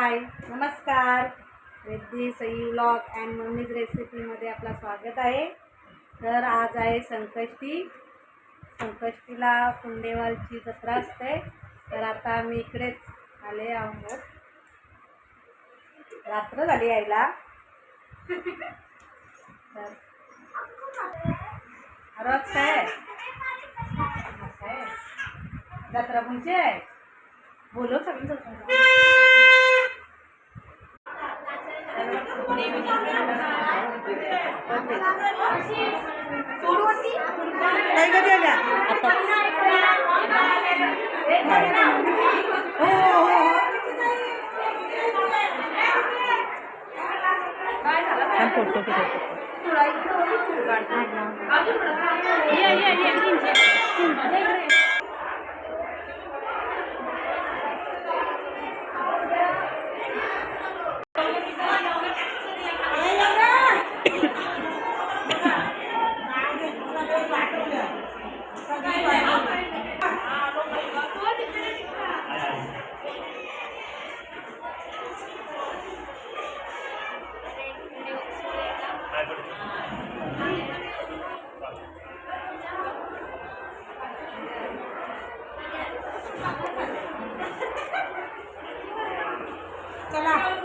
हाय नमस्कार. Riddhi Sai vlog and mummy's रेसिपीमध्ये आपला स्वागत आहे. तर आज आहे संकष्टी. संकष्टीला कुंडेवालची जत्रा असते. तर आता आम्ही इकडेच आले आहोत. रात्र झाली यायला तर रोज काय? काय? जत्रा कोणची आहे? बोलो सगळं काय कधी आल्या हो हो हो फोटो 走啦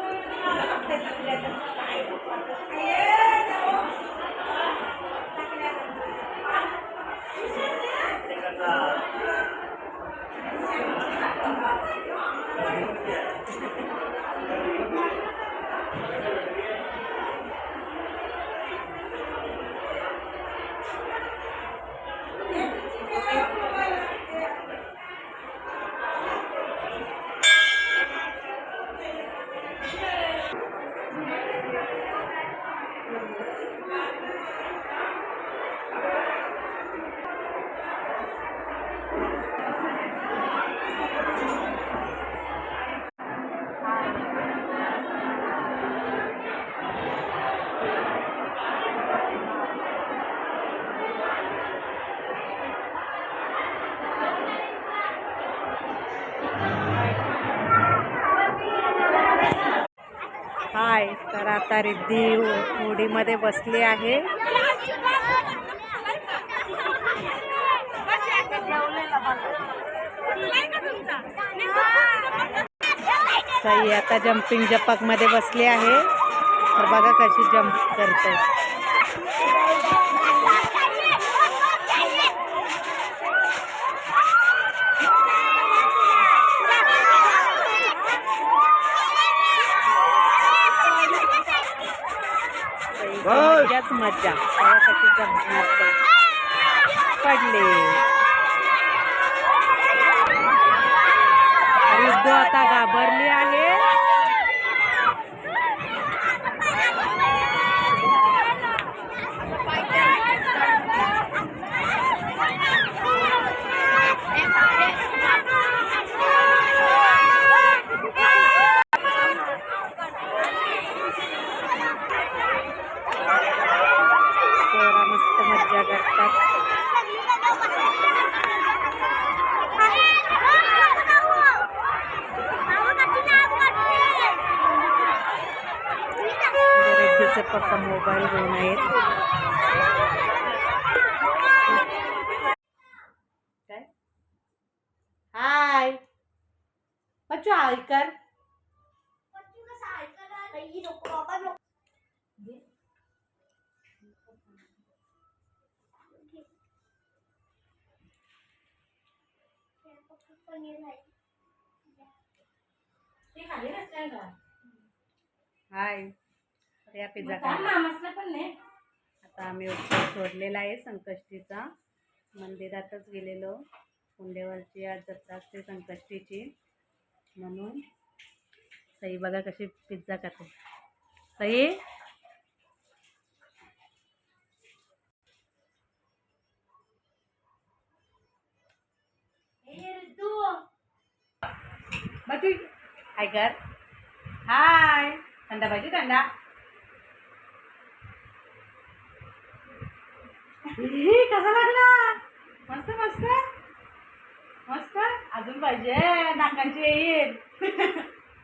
हाय तर आता रिद्धी होडीमध्ये बसली आहे. सई आता जम्पिंग जपाकमध्ये बसली आहे. तर बघा कशी जम्प करते. मजाच मजा बघा कशी पडले. युद्ध आता घाबरली आहे. रिद्धीचे पप्पा मोबाईल घेऊन आहेत काय? हाय. बच्चू हाय कर हाय. या पिझ्झा खायला आता आम्ही उपवास सोडलेला आहे संकष्टीचा. मंदिरातच गेलेलो. कुंडेवरची आज जत्रा असते संकष्टीची. म्हणून सई बघा कशी पिझ्झा खाते. सई? बाकी हाय कर. हाय. थंडा पाहिजे थंडा. कसा लागला? मस्त मस्त? मस्त? अजून पाहिजे नाकांची येईल.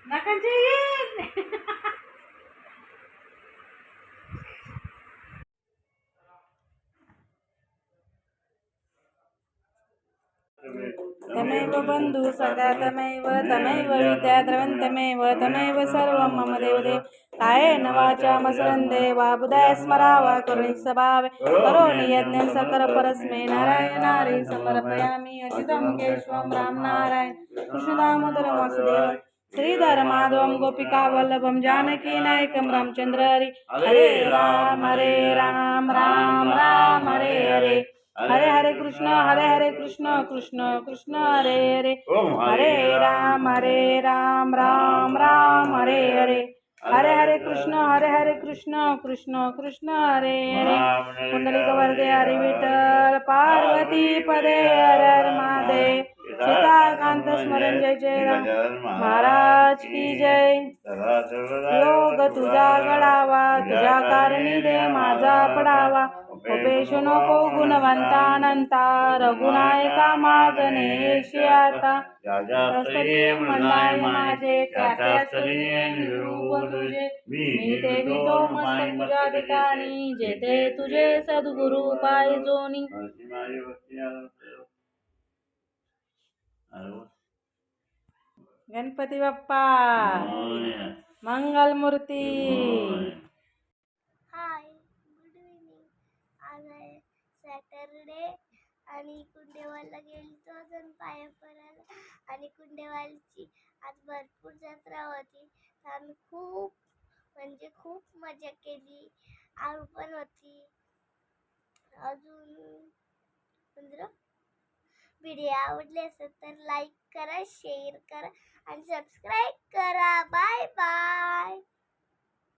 नाकांची येईल. बन्धु सखा तमैव तमैव विद्या द्रवन्तमेव तमैव सर्वं मम देवदेव। कायेन वाचा मसरन्दे वा बुधाय स्मरावा करुणि स्वभावे करोमि यज्ञं सकल परस्मै नारायणारि समर्पयामि अच्युतं केशवं रामनारायण कृष्णदामोदरं वासुदेव श्रीधर माधवं गोपिका वल्लभं जानकी नायकं रामचंद्र हरि। हरे राम हरे राम राम राम हरे हरे। हरे हरे कृष्ण हरे हरे कृष्ण कृष्ण कृष्ण हरे हरे हरे राम हरे राम राम राम हरे हरे हरे हरे कृष्ण हरे हरे कृष्ण कृष्ण कृष्ण हरे हरे कुंडलिक वर्गे हरि विठ्ठल पार्वती पदे हर हर महादेव सीताकांत स्मरण जय जय राम। महाराज की जय। योग तुझा गडावा तुझ्या कारणी दे माझा पडावा। उपेश नको गुणवंता गुणवंतानंता रघुनायका मागणे आता। शास्त्रीय माझे तुझे। मी ते वितो मस्तक तुझ्या ठिकाणी जेथे तुझे सद्गुरु पायजोनी गणपती बाप्पा. मंगल मूर्ती हाय. Good evening. आज आहे सॅटरडे आणि कुंडेवालला गेली तो अजून पाया पडायला. आणि कुंडेवालची आज भरपूर जत्रा होती. तर आम्ही खूप म्हणजे खूप मजा केली. आरू पण होती. अजून पंधरा व्हिडिओ आवडले असेल तर लाईक करा शेअर करा आणि सबस्क्राईब करा. Bye bye.